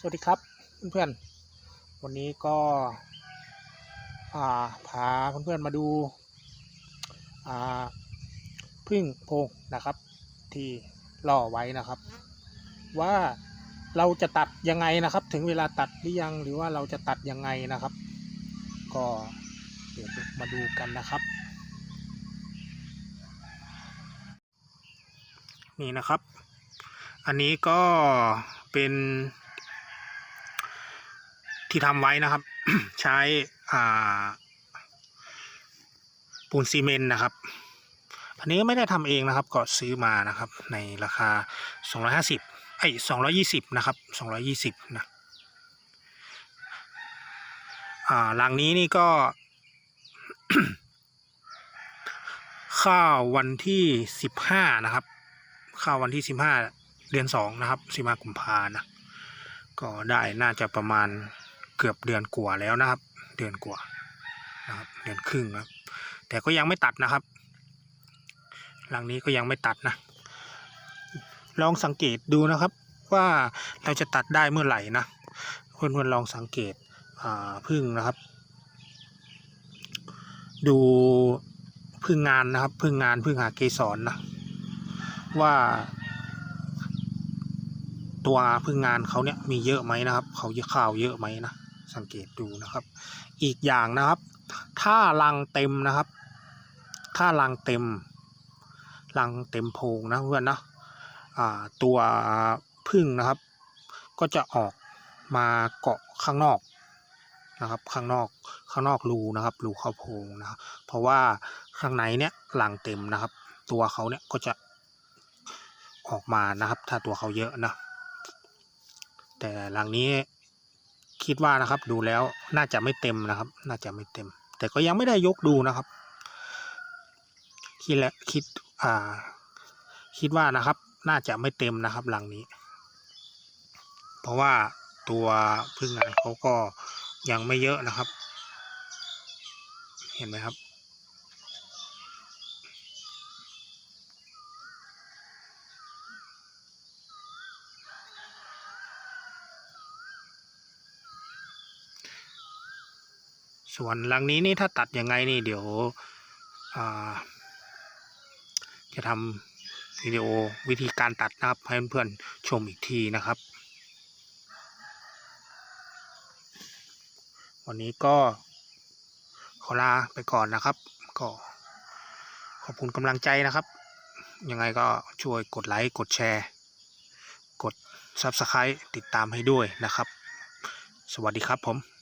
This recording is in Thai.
สวัสดีครับเพื่อนๆ วันนี้ก็อ่าพาเพื่อนๆมาดูาพึ่งโพงนะครับ ที่ล่อไว้นะครับ ว่าเราจะตัดยังไงนะครับ ถึงเวลาตัดหรือยังหรือว่าเราจะตัดยังไงนะครับ ก็เดี๋ยวมาดูกันนะครับ นี่นะครับ อันนี้ก็เป็น ที่ทำไว้นะครับ ใช้ปูนซีเมนต์นะครับ อันนี้ไม่ได้ทำเองนะครับ ก็ซื้อมานะครับ ในราคา 250ไอ้220 นะครับ 220 นะหลังนี้นี่ก็ ข้าวันที่ 15 นะครับ ข้าวันที่ 15 เดือน 2 นะครับ 15 กุมภานะ ก็ได้น่าจะประมาณ เกือบเดือนกว่าแล้วนะครับ เดือนกว่านะครับเดือนครึ่งครับแต่ก็ยังไม่ตัดนะครับ หลังนี้ก็ยังไม่ตัดนะ ลองสังเกตดูนะครับว่าเราจะตัดได้เมื่อไหร่นะเพื่อนๆลองสังเกตพึ่งนะครับ ดูพึ่งงานนะครับ พึ่งงานพึ่งหาเกสรนะว่า ตัวพึ่งงานเขาเนี่ยมีเยอะไหมนะครับ เขาเยอะข่าวเยอะไหมนะ สังเกตดูนะครับ อีกอย่างนะครับ ถ้ารังเต็มนะครับ ถ้ารังเต็มรังเต็มโพงนะเพื่อนนะตัวพึ่งนะครับ ก็จะออกมาเกาะข้างนอกนะครับ ข้างนอกข้างนอกรูนะครับรูเข้าโพงนะเพราะว่าข้างในเนี่ยรังเต็มนะครับ ตัวเขาเนี่ยก็จะออกมานะครับ ถ้าตัวเขาเยอะนะแต่หลังนี้ คิดว่านะครับ ดูแล้วน่าจะไม่เต็มนะครับ น่าจะไม่เต็ม แต่ก็ยังไม่ได้ยกดูนะครับ คิดแล้วคิดอ่า คิดว่านะครับ น่าจะไม่เต็มนะครับหลังนี้ เพราะว่าตัวพึ่งงานเขาก็ยังไม่เยอะนะครับ เห็นไหมครับ ส่วนหลังนี้นี่ถ้าตัดยังไงนี่เดี๋ยวจะทำวิดีโอวิธีการตัดนะครับให้เพื่อนๆชมอีกทีนะครับ วันนี้ก็ขอลาไปก่อนนะครับ ก็ขอบคุณกำลังใจนะครับ ยังไงก็ช่วยกดไลค์กดแชร์ กด Subscribe ติดตามให้ด้วยนะครับ สวัสดีครับผม